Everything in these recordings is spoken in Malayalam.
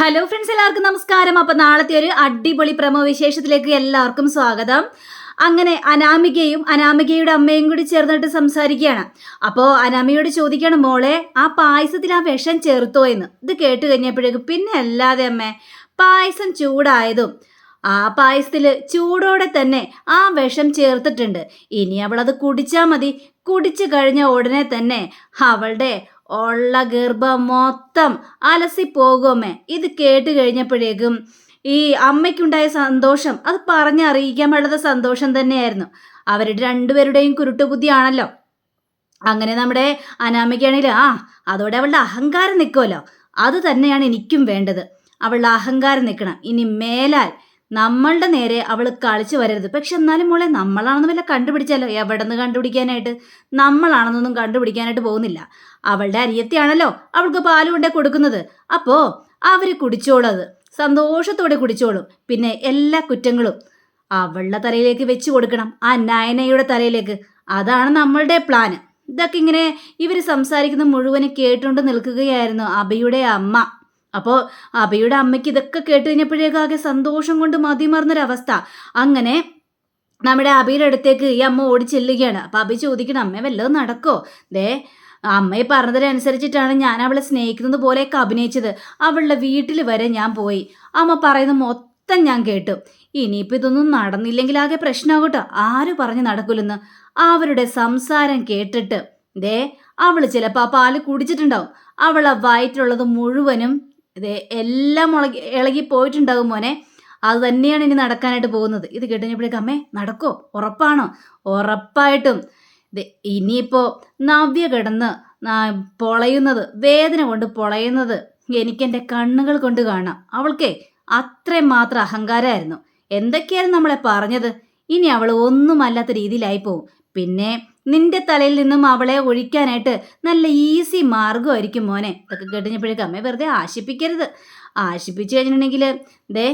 ഹലോ ഫ്രണ്ട്സ് എല്ലാവർക്കും നമസ്കാരം. അപ്പൊ നാളത്തെ ഒരു അടിപൊളി പ്രമോ വിശേഷത്തിലേക്ക് എല്ലാവർക്കും സ്വാഗതം. അങ്ങനെ അനാമികയും അനാമികയുടെ അമ്മയും കൂടി ചേർന്നിട്ട് സംസാരിക്കുകയാണ്. അപ്പോൾ അനാമികയോട് ചോദിക്കുകയാണ് മോളെ ആ പായസത്തിൽ ആ വിഷം ചേർത്തോ എന്ന്? ഇത് കേട്ട് കഴിഞ്ഞപ്പോഴേക്കും പിന്നെ അല്ലാതെ അമ്മേ പായസം ചൂടായതും ആ പായസത്തിൽ ചൂടോടെ തന്നെ ആ വിഷം ചേർത്തിട്ടുണ്ട്. ഇനി അവൾ അത് കുടിച്ചാൽ മതി. കുടിച്ചു കഴിഞ്ഞ ഉടനെ തന്നെ അവളുടെ ഉള്ള ഗർഭം മൊത്തം അലസി പോകുമേ ഇത് കേട്ട് കഴിഞ്ഞപ്പോഴേക്കും ഈ അമ്മയ്ക്കുണ്ടായ സന്തോഷം അത് പറഞ്ഞറിയിക്കാൻ പാടാത്ത സന്തോഷം തന്നെയായിരുന്നു. അവരുടെ രണ്ടുപേരുടെയും കുരുട്ടുബുദ്ധിയാണല്ലോ. അങ്ങനെ നമ്മുടെ അനാമിക്കാണെങ്കിൽ ആ അതോടെ അവളുടെ അഹങ്കാരം നിൽക്കുമല്ലോ അത് തന്നെയാണ് എനിക്കും വേണ്ടത്. അവളുടെ അഹങ്കാരം നിൽക്കണം. ഇനി മേലാൽ നമ്മളുടെ നേരെ അവൾ കളിച്ചു വരരുത്. പക്ഷെ എന്നാലും മോളെ നമ്മളാണെന്ന് വല്ല കണ്ടുപിടിച്ചാലോ? എവിടെ നിന്ന് കണ്ടുപിടിക്കാനായിട്ട്? നമ്മളാണെന്നൊന്നും കണ്ടുപിടിക്കാനായിട്ട് പോകുന്നില്ല. അവളുടെ അരിയത്തെയാണല്ലോ അവൾക്ക് പാൽ കൊണ്ടേ കൊടുക്കുന്നത്. അപ്പോ അവർ കുടിച്ചോളത് സന്തോഷത്തോടെ കുടിച്ചോളും. പിന്നെ എല്ലാ കുറ്റങ്ങളും അവളുടെ തലയിലേക്ക് വെച്ച് കൊടുക്കണം. ആ നയനയുടെ തലയിലേക്ക്. അതാണ് നമ്മളുടെ പ്ലാന്. ഇതൊക്കെ ഇങ്ങനെ ഇവർ സംസാരിക്കുന്ന മുഴുവനും കേട്ടുകൊണ്ട് നിൽക്കുകയായിരുന്നു അബിയുടെ അമ്മ. അപ്പോൾ അബിയുടെ അമ്മയ്ക്ക് ഇതൊക്കെ കേട്ട് കഴിഞ്ഞപ്പോഴേക്കും ആകെ സന്തോഷം കൊണ്ട് മതിമറന്നൊരവസ്ഥ. അങ്ങനെ നമ്മുടെ അബിയുടെ അടുത്തേക്ക് ഈ അമ്മ ഓടി ചെല്ലുകയാണ്. അപ്പം അബി ചോദിക്കണം അമ്മ വല്ലതും നടക്കോ? ദേ അമ്മയെ പറഞ്ഞതിനനുസരിച്ചിട്ടാണ് ഞാൻ അവളെ സ്നേഹിക്കുന്നത് പോലെയൊക്കെ അഭിനയിച്ചത്. അവളുടെ വീട്ടിൽ വരെ ഞാൻ പോയി. അമ്മ പറയുന്നത് മൊത്തം ഞാൻ കേട്ടു. ഇനിയിപ്പോൾ ഇതൊന്നും നടന്നില്ലെങ്കിൽ ആകെ പ്രശ്നമാകട്ടോ. ആര് പറഞ്ഞ് നടക്കില്ലെന്ന് അവരുടെ സംസാരം കേട്ടിട്ട്. ദേ അവൾ ചിലപ്പോൾ ആ പാൽ കുടിച്ചിട്ടുണ്ടാവും. അവളെ വയറ്റിലുള്ളത് മുഴുവനും ദേ എല്ലാം മുളകി ഇളകി പോയിട്ടുണ്ടാകും മോനെ. അത് തന്നെയാണ് ഇനി നടക്കാനായിട്ട് പോകുന്നത്. ഇത് കേട്ടുകഴിഞ്ഞപ്പോഴേക്കും അമ്മേ നടക്കോ? ഉറപ്പാണോ? ഉറപ്പായിട്ടും. ഇനിയിപ്പോൾ നവ്യ കിടന്ന് പൊളയുന്നത് വേദന കൊണ്ട് പൊളയുന്നത് എനിക്കെന്റെ കണ്ണുകൾ കൊണ്ട് കാണാം. അവൾക്കേ അത്രയും മാത്രം അഹങ്കാരമായിരുന്നു. എന്തൊക്കെയായിരുന്നു നമ്മളെ പറഞ്ഞത്? ഇനി അവൾ ഒന്നുമല്ലാത്ത രീതിയിലായി പോവും. പിന്നെ നിന്റെ തലയിൽ നിന്നും അവളെ ഒഴിക്കാനായിട്ട് നല്ല ഈസി മാർഗമായിരിക്കും മോനെ. ഇതൊക്കെ കേട്ടുകഴിഞ്ഞപ്പോഴേക്കും അമ്മയെ വെറുതെ ആശിപ്പിക്കരുത്. ആശിപ്പിച്ചു കഴിഞ്ഞിട്ടുണ്ടെങ്കിൽ ദേ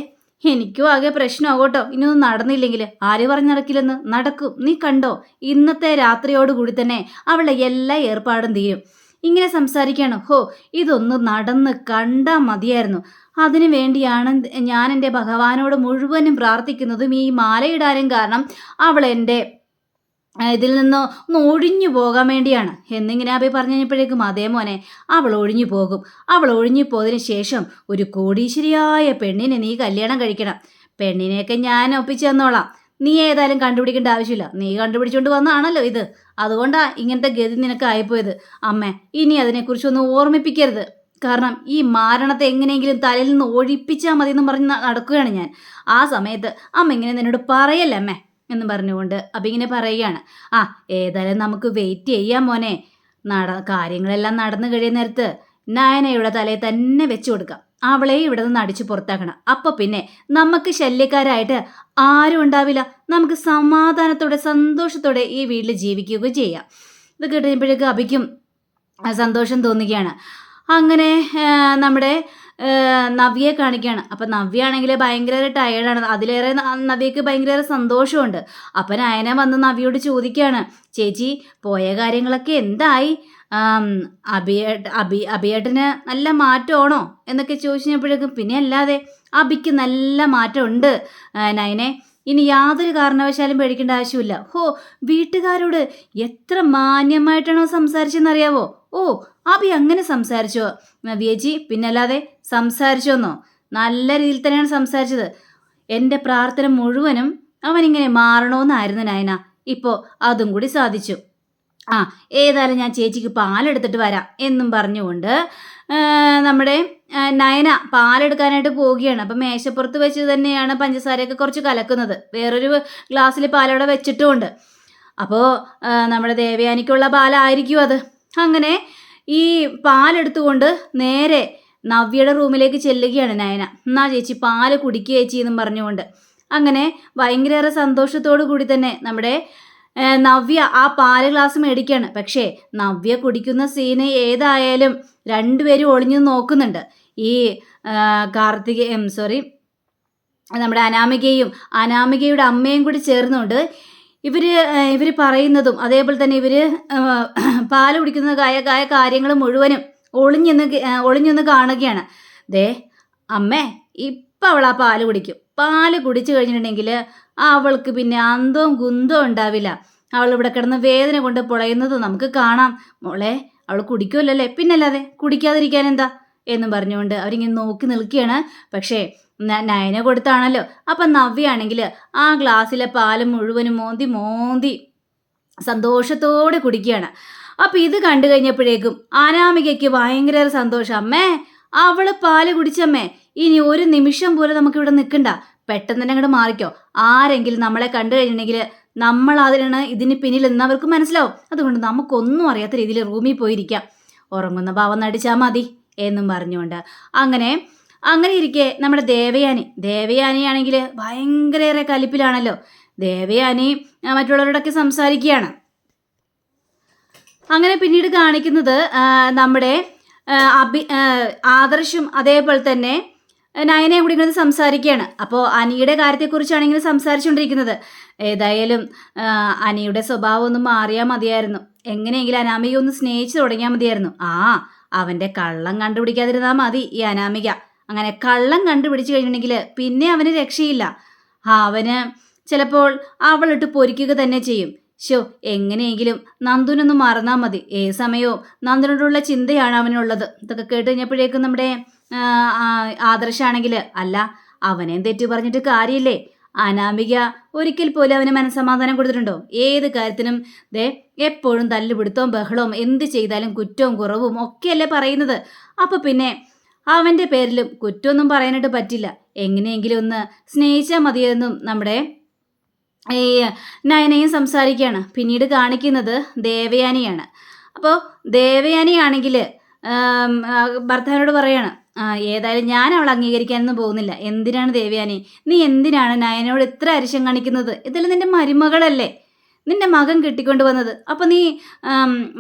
എനിക്കും ആകെ പ്രശ്നമാകട്ടോ ഇനിയൊന്നും നടന്നില്ലെങ്കിൽ ആര് പറഞ്ഞു നടക്കില്ലെന്ന്? നടക്കും. നീ കണ്ടോ? ഇന്നത്തെ രാത്രിയോടുകൂടി തന്നെ അവളെ എല്ലാ ഏർപ്പാടും തീരും. ഇങ്ങനെ സംസാരിക്കുകയാണ്. ഹോ ഇതൊന്ന് നടന്ന് കണ്ടാൽ മതിയായിരുന്നു. അതിനു വേണ്ടിയാണ് ഞാൻ എന്റെ ഭഗവാനോട് മുഴുവനും പ്രാർത്ഥിക്കുന്നതും ഈ മാലയിടാനും കാരണം അവൾ എന്റെ ഇതിൽ നിന്ന് ഒന്ന് ഒഴിഞ്ഞു പോകാൻ വേണ്ടിയാണ്. എന്നിങ്ങനെ അഭി പറഞ്ഞു കഴിഞ്ഞപ്പോഴേക്കും അതേ മോനെ അവൾ ഒഴിഞ്ഞു പോകും. അവൾ ഒഴിഞ്ഞു പോയതിനു ശേഷം ഒരു കോടീശ്വരിയായ പെണ്ണിനെ നീ കല്യാണം കഴിക്കണം. പെണ്ണിനെയൊക്കെ ഞാൻ ഒപ്പിച്ചു തന്നോളാം. നീ ഏതായാലും കണ്ടുപിടിക്കേണ്ട ആവശ്യമില്ല. നീ കണ്ടുപിടിച്ചുകൊണ്ട് വന്നതാണല്ലോ ഇത്. അതുകൊണ്ടാ ഇങ്ങനത്തെ ഗതി നിനക്ക് ആയിപ്പോയത് അമ്മ ഇനി അതിനെക്കുറിച്ചൊന്നും ഓർമ്മിപ്പിക്കരുത്. കാരണം ഈ മാരണത്തെ എങ്ങനെയെങ്കിലും തലയിൽ നിന്ന് ഒഴിപ്പിച്ചാൽ മതി എന്ന് പറഞ്ഞ് നടക്കുകയാണ് ഞാൻ. ആ സമയത്ത് അമ്മ ഇങ്ങനെ നിന്നോട് പറയല്ലേ അമ്മേ? എന്ന് പറഞ്ഞുകൊണ്ട് അപ്പം ഇങ്ങനെ പറയുകയാണ്. ആ ഏതായാലും നമുക്ക് വെയിറ്റ് ചെയ്യാം മോനെ. നട കാര്യങ്ങളെല്ലാം നടന്നു കഴിയുന്ന നേരത്ത് നയനയുടെ തലയിൽ തന്നെ വെച്ചു കൊടുക്കാം. അവളെ ഇവിടെ നിന്ന് അടിച്ചു പുറത്താക്കണം. അപ്പോൾ പിന്നെ നമുക്ക് ശല്യക്കാരായിട്ട് ആരും ഉണ്ടാവില്ല. നമുക്ക് സമാധാനത്തോടെ സന്തോഷത്തോടെ ഈ വീട്ടിൽ ജീവിക്കുകയും ചെയ്യാം. ഇത് കേട്ടുകഴിയുമ്പോഴേക്കും അഭിക്കും സന്തോഷം തോന്നുകയാണ്. അങ്ങനെ നമ്മുടെ നവ്യയെ കാണിക്കുകയാണ് അപ്പം നവ്യ ആണെങ്കിൽ ഭയങ്കര ടയേർഡാണ് അതിലേറെ നവ്യക്ക് ഭയങ്കര സന്തോഷമുണ്ട് അപ്പം നയന വന്ന് നവ്യയോട് ചോദിക്കുകയാണ് ചേച്ചി പോയ കാര്യങ്ങളൊക്കെ എന്തായി? ആം, അഭിയേട്ട അഭി അഭിയേട്ടന് നല്ല മാറ്റമാണോ? എന്നൊക്കെ ചോദിച്ചപ്പോഴേക്കും പിന്നെ അല്ലാതെ അഭിക്ക് നല്ല മാറ്റമുണ്ട്. നയനെ ഇനി യാതൊരു കാരണവശാലും പേടിക്കേണ്ട ആവശ്യമില്ല. ഹോ വീട്ടുകാരോട് എത്ര മാന്യമായിട്ടാണോ സംസാരിച്ചെന്നറിയാവോ? ഓ അഭി അങ്ങനെ സംസാരിച്ചോ. നവ്യേച്ചി പിന്നല്ലാതെ സംസാരിച്ചോന്നോ നല്ല രീതിയിൽ തന്നെയാണ് സംസാരിച്ചത്. എന്റെ പ്രാർത്ഥന മുഴുവനും അവനിങ്ങനെ മാറണമെന്നായിരുന്നു നയന. ഇപ്പോൾ അതും കൂടി സാധിച്ചു. ആ ഏതായാലും ഞാൻ ചേച്ചിക്ക് പാലെടുത്തിട്ട് വരാം എന്നും പറഞ്ഞുകൊണ്ട് നമ്മുടെ നയന പാലെടുക്കാനായിട്ട് പോവുകയാണ്. അപ്പം മേശപ്പുറത്ത് വെച്ച് തന്നെയാണ് പഞ്ചസാരയൊക്കെ കുറച്ച് കലക്കുന്നത്. വേറൊരു ഗ്ലാസ്സിൽ പാലവിടെ വെച്ചിട്ടുമുണ്ട്. അപ്പോൾ നമ്മുടെ ദേവയാനിക്കുള്ള പാലായിരിക്കും അത്. അങ്ങനെ ഈ പാലെടുത്തുകൊണ്ട് നേരെ നവ്യയുടെ റൂമിലേക്ക് ചെല്ലുകയാണ് നയന. എന്നാ ചേച്ചി പാൽ കുടിക്കുക ചേച്ചി എന്നും പറഞ്ഞുകൊണ്ട്. അങ്ങനെ ഭയങ്കരേറെ സന്തോഷത്തോടു കൂടി തന്നെ നമ്മുടെ നവ്യ ആ പാൽ ഗ്ലാസ് മേടിക്കുകയാണ് പക്ഷേ നവ്യ കുടിക്കുന്ന സീന് ഏതായാലും രണ്ടുപേരും ഒളിഞ്ഞു നോക്കുന്നുണ്ട്. ഈ കാർത്തിക സോറി നമ്മുടെ അനാമികയും അനാമികയുടെ അമ്മയും കൂടി ചേർന്നുകൊണ്ട് ഇവർ ഇവർ പറയുന്നതും അതേപോലെ തന്നെ ഏഹ്, പാൽ കുടിക്കുന്ന കായ കാര്യങ്ങൾ മുഴുവനും ഒളിഞ്ഞെന്ന് ഒളിഞ്ഞെന്ന് കാണുകയാണ്. ദേ അമ്മേ ഇപ്പം അവൾ ആ പാൽ കുടിക്കും. പാൽ കുടിച്ചു കഴിഞ്ഞിട്ടുണ്ടെങ്കിൽ അവൾക്ക് പിന്നെ അന്തവും കുന്തവും ഉണ്ടാവില്ല. അവൾ ഇവിടെ കിടന്ന് വേദന കൊണ്ട് പുളയുന്നത് നമുക്ക് കാണാം. മോളെ അവൾ കുടിക്കുമല്ലോ അല്ലേ? പിന്നല്ലാതെ കുടിക്കാതിരിക്കാൻ എന്താ? എന്നും പറഞ്ഞുകൊണ്ട് അവരിങ്ങനെ നോക്കി നിൽക്കുകയാണ്. പക്ഷേ നയന കൊടുത്താണല്ലോ. അപ്പം നവ്യാണെങ്കിൽ ആ ഗ്ലാസ്സിലെ പാൽ മുഴുവനും മോന്തി മോന്തി സന്തോഷത്തോടെ കുടിക്കുകയാണ്. അപ്പം ഇത് കണ്ടു കഴിഞ്ഞപ്പോഴേക്കും അനാമികയ്ക്ക് ഭയങ്കര സന്തോഷം. അമ്മേ അവൾ പാൽ കുടിച്ചമ്മേ ഇനി ഒരു നിമിഷം പോലെ നമുക്ക് ഇവിടെ നിൽക്കണ്ട. പെട്ടെന്ന് തന്നെ അങ്ങോട്ട് മാറിക്കോ. ആരെങ്കിലും നമ്മളെ കണ്ടു കഴിഞ്ഞിട്ടുണ്ടെങ്കിൽ നമ്മൾ അതിനാണ് ഇതിന് പിന്നിൽ എന്ന് അവർക്ക് മനസ്സിലാവും. അതുകൊണ്ട് നമുക്കൊന്നും അറിയാത്ത രീതിയിൽ റൂമിൽ പോയിരിക്കാം. ഉറങ്ങുന്ന ഭാവം നടിച്ചാൽ മതി എന്നും പറഞ്ഞുകൊണ്ട്. അങ്ങനെ അങ്ങനെ ഇരിക്കെ നമ്മുടെ ദേവയാനി. ദേവയാനിയാണെങ്കിൽ ഭയങ്കരേറെ കലിപ്പിലാണല്ലോ. ദേവയാനി മറ്റുള്ളവരോടൊക്കെ സംസാരിക്കുകയാണ് അങ്ങനെ പിന്നീട് കാണിക്കുന്നത് നമ്മുടെ അഭി ആദർശും അതേപോലെ തന്നെ നയനയും കൂടി ഇങ്ങനെ സംസാരിക്കുകയാണ് അപ്പോൾ അനിയുടെ കാര്യത്തെക്കുറിച്ചാണ് ഇങ്ങനെ സംസാരിച്ചുകൊണ്ടിരിക്കുന്നത് ഏതായാലും അനിയുടെ സ്വഭാവം ഒന്ന് മാറിയാൽ മതിയായിരുന്നു. എങ്ങനെയെങ്കിലും അനാമിക ഒന്ന് സ്നേഹിച്ചു തുടങ്ങിയാൽ മതിയായിരുന്നു. ആ അവന്റെ കള്ളം കണ്ടുപിടിക്കാതിരുന്നാൽ മതി ഈ അനാമിക. അങ്ങനെ കള്ളം കണ്ടുപിടിച്ചു കഴിഞ്ഞിട്ടുണ്ടെങ്കിൽ പിന്നെ അവന് രക്ഷയില്ല. അവന് ചിലപ്പോൾ അവളിട്ട് പൊരിക്കുക തന്നെ ചെയ്യും. ഷോ എങ്ങനെയെങ്കിലും നന്ദുനൊന്ന് മറന്നാൽ മതി. ഏത് സമയവും നന്ദനോടുള്ള ചിന്തയാണ് അവനുള്ളത്. ഇതൊക്കെ കേട്ട് കഴിഞ്ഞപ്പോഴേക്കും നമ്മുടെ ആദർശാണെങ്കിൽ അല്ല അവനെ തെറ്റു പറഞ്ഞിട്ട് കാര്യമില്ലേ? അനാമിക ഒരിക്കൽ പോലും അവന് മനസ്സമാധാനം കൊടുത്തിട്ടുണ്ടോ? ഏത് കാര്യത്തിനും ദേ എപ്പോഴും തല്ലുപിടുത്തവും ബഹളവും എന്ത് ചെയ്താലും കുറ്റവും കുറവും ഒക്കെയല്ലേ പറയുന്നത്. അപ്പോൾ പിന്നെ അവന്റെ പേരിലും കുറ്റമൊന്നും പറയാനായിട്ട് പറ്റില്ല. എങ്ങനെയെങ്കിലും ഒന്ന് സ്നേഹിച്ചാൽ മതിയെന്നും നമ്മുടെ ഈ നയനയും സംസാരിക്കുകയാണ്. പിന്നീട് കാണിക്കുന്നത് ദേവയാനിയാണ്. അപ്പോൾ ദേവയാനിയാണെങ്കിൽ ഭർത്താവിനോട് പറയാണ് "ആ, ഏതായാലും ഞാൻ അവൾ അംഗീകരിക്കാനൊന്നും പോകുന്നില്ല. എന്തിനാണ് ദേവയാനി? നീ എന്തിനാണ് നയനോട് ഇത്ര അരിശം കാണിക്കുന്നത്? ഇതെല്ലാം നിന്റെ മരുമകളല്ലേ? നിന്റെ മകൻ കെട്ടിക്കൊണ്ട് വന്നത് അപ്പോൾ നീ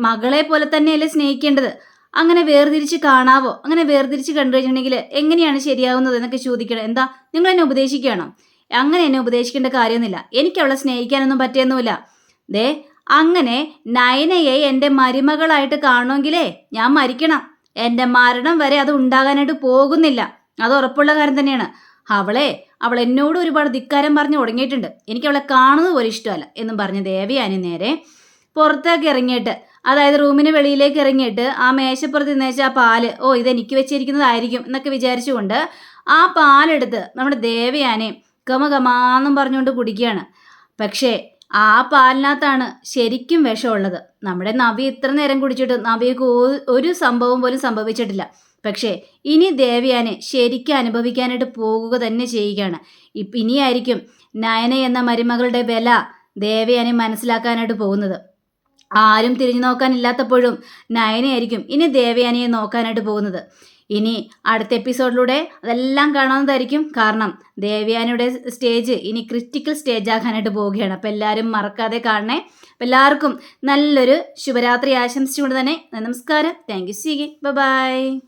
മകളെ പോലെ തന്നെയല്ലേ സ്നേഹിക്കേണ്ടത്? അങ്ങനെ വേർതിരിച്ച് കാണാവോ? അങ്ങനെ വേർതിരിച്ച് കണ്ടു കഴിഞ്ഞിട്ടുണ്ടെങ്കിൽ എങ്ങനെയാണ് ശരിയാവുന്നത് എന്നൊക്കെ ചോദിക്കണം. എന്താ? നിങ്ങൾ എന്നെ ഉപദേശിക്കുകയാണോ? അങ്ങനെ എന്നെ ഉപദേശിക്കേണ്ട കാര്യമൊന്നുമില്ല. എനിക്ക് അവളെ സ്നേഹിക്കാനൊന്നും പറ്റിയൊന്നുമില്ല. ദേ അങ്ങനെ നയനയെ എന്റെ മരുമകളായിട്ട് കാണുമെങ്കിലേ ഞാൻ മരിക്കണം. എന്റെ മരണം വരെ അത് ഉണ്ടാകാനായിട്ട് പോകുന്നില്ല. അത് ഉറപ്പുള്ള കാര്യം തന്നെയാണ്. അവളെ അവൾ എന്നോട് ഒരുപാട് ധിക്കാരം പറഞ്ഞു തുടങ്ങിയിട്ടുണ്ട് എനിക്ക് അവളെ കാണുന്നത് പോലും ഇഷ്ടമല്ല എന്നും പറഞ്ഞ് ദേവയാനി നേരെ പുറത്തേക്ക് ഇറങ്ങിയിട്ട് അതായത് റൂമിന് വെളിയിലേക്ക് ഇറങ്ങിയിട്ട് ആ മേശപ്പുറത്ത് നിന്നേച്ച ആ പാൽ ഓ ഇത് എനിക്ക് വെച്ചിരിക്കുന്നതായിരിക്കും എന്നൊക്കെ വിചാരിച്ചുകൊണ്ട് ആ പാലെടുത്ത് നമ്മുടെ ദേവയാനെ ഗമ ഗമാന്നും പറഞ്ഞുകൊണ്ട് കുടിക്കുകയാണ്. പക്ഷേ ആ പാലിനകത്താണ് ശരിക്കും വിഷമുള്ളത്. നമ്മുടെ നവി ഇത്ര നേരം കുടിച്ചിട്ട് നവിക്ക് ഒരു സംഭവം പോലും സംഭവിച്ചിട്ടില്ല. പക്ഷേ ഇനി ദേവിയാനെ ശരിക്കും അനുഭവിക്കാനായിട്ട് പോകുക തന്നെ ചെയ്യുകയാണ്. ഇനിയായിരിക്കും നയന എന്ന മരുമകളുടെ വില ദേവിയാനെ മനസ്സിലാക്കാനായിട്ട് പോകുന്നത്. ആരും തിരിഞ്ഞു നോക്കാനില്ലാത്തപ്പോഴും നയനയായിരിക്കും ഇനി ദേവയാനിയെ നോക്കാനായിട്ട് പോകുന്നത്. ഇനി അടുത്ത എപ്പിസോഡിലൂടെ അതെല്ലാം കാണാവുന്നതായിരിക്കും. കാരണം ദേവയാനിയുടെ സ്റ്റേജ് ഇനി ക്രിറ്റിക്കൽ സ്റ്റേജ് ആകാനായിട്ട് പോവുകയാണ്. അപ്പോൾ എല്ലാവരും മറക്കാതെ കാണണേ. അപ്പോൾ എല്ലാവർക്കും നല്ലൊരു ശുഭരാത്രി ആശംസിച്ചുകൊണ്ട് തന്നെ നമസ്കാരം. Thank you C by